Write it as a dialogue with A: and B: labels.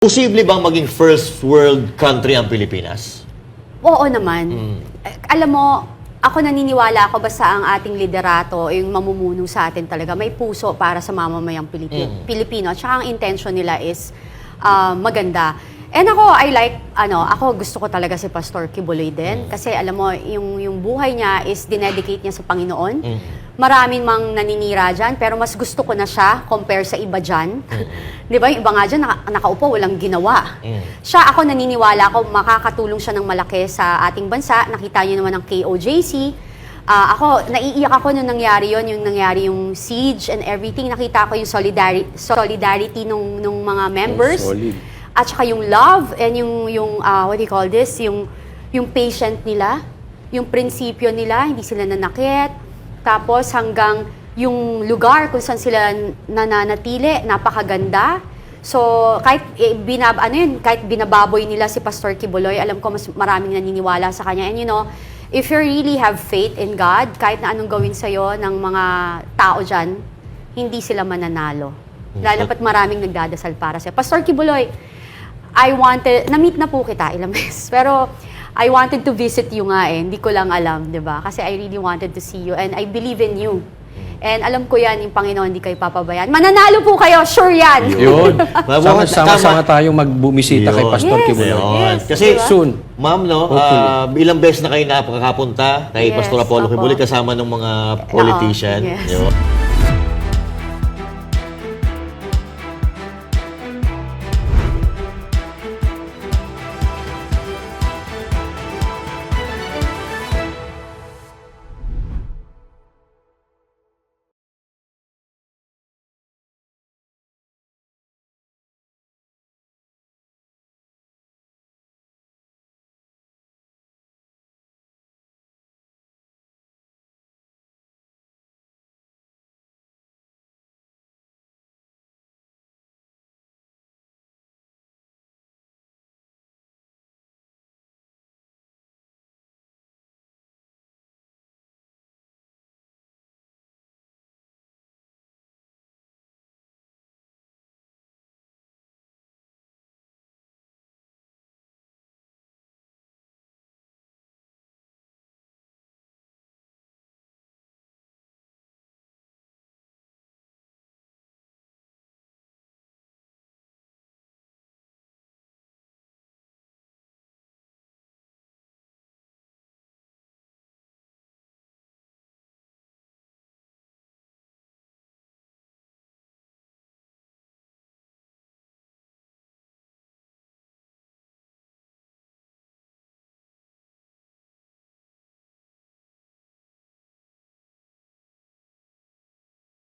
A: Posible bang maging first world country ang Pilipinas?
B: Oo naman. Eh, Alam mo, ako naniniwala ako basta ang ating liderato, yung mamumuno sa atin talaga, may puso para sa mamamayang Pilipi- Pilipino. Tsaka ang intention nila is ah, maganda. And ako, I like, ano, ako gusto ko talaga si Pastor Kibuloy din. Kasi alam mo, yung, yung buhay niya is dinedicate niya sa Panginoon. Maraming mang naninira dyan, pero mas gusto ko na siya compare sa iba dyan. Di ba? Yung iba nga dyan, naka- nakaupo, walang ginawa. Siya, ako naniniwala ako, makakatulong siya ng malaki sa ating bansa. Nakita niyo naman ang KOJC. Ah, ako, naiiyak ako nung nangyari yon yung nangyari yung siege and everything. Nakita ko yung solidarity, solidarity nung, nung mga members.
C: solid.
B: At saka yung love and yung, yung ah, what do you call this, yung, yung patient nila, yung prinsipyo nila, hindi sila nanakit. Tapos hanggang yung lugar kung saan sila nananatili, napakaganda. So, kahit eh, binab ano yun, kahit binababoy nila si Pastor Kibuloy, alam ko mas maraming naniniwala sa kanya. And you know, if you really have faith in God, kahit na anong gawin sa'yo ng mga tao dyan, hindi sila mananalo. Lalo pat maraming nagdadasal para sa'yo. Pastor Kibuloy, I wanted, na-meet na po kita ilang beses, pero I wanted to visit you nga eh. Hindi ko lang alam, di ba? Kasi I really wanted to see you and I believe in you. And alam ko yan, yung Panginoon, hindi kayo papabayaan. Mananalo po kayo, sure yan!
C: Yun.
A: Tama.
C: Sama-sama tayong magbumisita kay
A: Yun.
C: Pastor
B: Yes.
C: Kibuloy.
B: Yes,
A: Kasi,
B: diba?
C: Soon.
A: ma'am, no,
C: Hopefully.
A: ah, ilang beses na kayo napakapunta kay
B: Yes,
A: Pastor Apollo
B: opo.
A: Kibuloy kasama ng mga politician.
B: yes.
A: Yun.